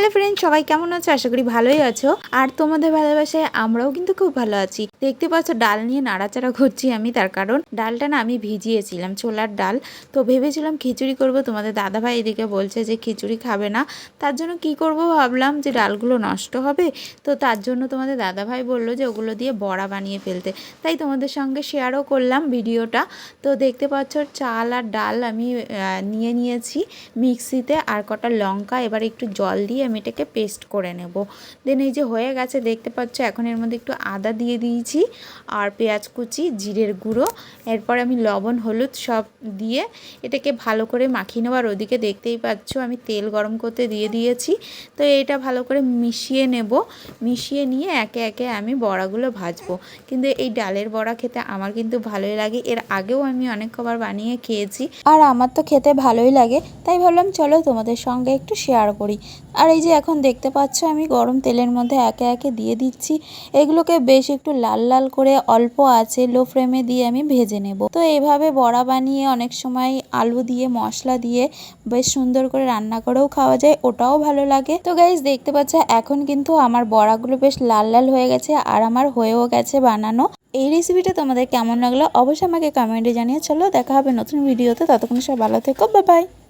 Hello friend সবাই কেমন আছো? আশা করি ভালোই আছো। আর তোমাদের ভালোবাসায় আমরাও কিন্তু খুব ভালো আছি। দেখতে পাচ্ছ, ডাল নিয়ে নাড়াচাড়া করছি আমি, তার কারণ ডালটা না আমি ভিজিয়েছিলাম, ছোলার ডাল। তো ভেবেছিলাম খিচুড়ি করব, তোমাদের দাদাভাই এদিকে বলছে যে খিচুড়ি খাবে না। তার জন্য কি করব ভাবলাম যে ডালগুলো নষ্ট হবে। তো তার জন্য তোমাদের দাদাভাই বলল যে ওগুলো দিয়ে বড়া বানিয়ে ফেলতে। তাই তোমাদের সঙ্গে শেয়ারও করলাম ভিডিওটা। তো দেখতে পাচ্ছ, চাল আর ডাল আমি নিয়ে নিয়েছি মিক্সিতে। আর কটা লঙ্কা, এবার একটু জল দিয়ে আমি এটাকে পেস্ট করে নেব। দেন এই যে হয়ে গেছে, দেখতে পাচ্ছ, এখন এর মধ্যে একটু আদা দিয়ে দিয়েছি আর পেঁয়াজ কুচি, জিরের গুঁড়ো, এরপর আমি লবণ, হলুদ সব দিয়ে এটাকে ভালো করে মাখিয়ে নেবার ওদিকে দেখতেই পাচ্ছ, আমি তেল গরম করতে দিয়ে দিয়েছি। তো এটা ভালো করে মিশিয়ে নেব। মিশিয়ে নিয়ে একে একে আমি বড়াগুলো ভাজবো। কিন্তু এই ডালের বড়া খেতে আমার কিন্তু ভালোই লাগে। এর আগেও আমি অনেক খাবার বানিয়ে খেয়েছি। আর আমার তো খেতে ভালোই লাগে। তাই ভাবলাম, চলো তোমাদের সঙ্গে একটু শেয়ার করি। আর এই যে এখন দেখতে পাচ্ছ, আমি গরম তেলের মধ্যে একে একে দিয়ে দিচ্ছি। এগুলোকে বেশ একটু লাল লাল করে অল্প আছে লো ফ্লেমে দিয়ে আমি ভেজে নেব। তো এইভাবে বড়া বানিয়ে অনেক সময় আলু দিয়ে, মশলা দিয়ে বেশ সুন্দর করে রান্না করেও খাওয়া যায়, ওটাও ভালো লাগে। তো গাইজ দেখতে পাচ্ছ, এখন কিন্তু আমার বড়াগুলো বেশ লাল লাল হয়ে গেছে আর আমার হয়েও গেছে বানানো। এই রেসিপিটা তোমাদের কেমন লাগল অবশ্যই আমাকে কমেন্টে জানিয়ে চলো। দেখা হবে নতুন ভিডিওতে, ততক্ষণ সব ভালো থেকো বা বাই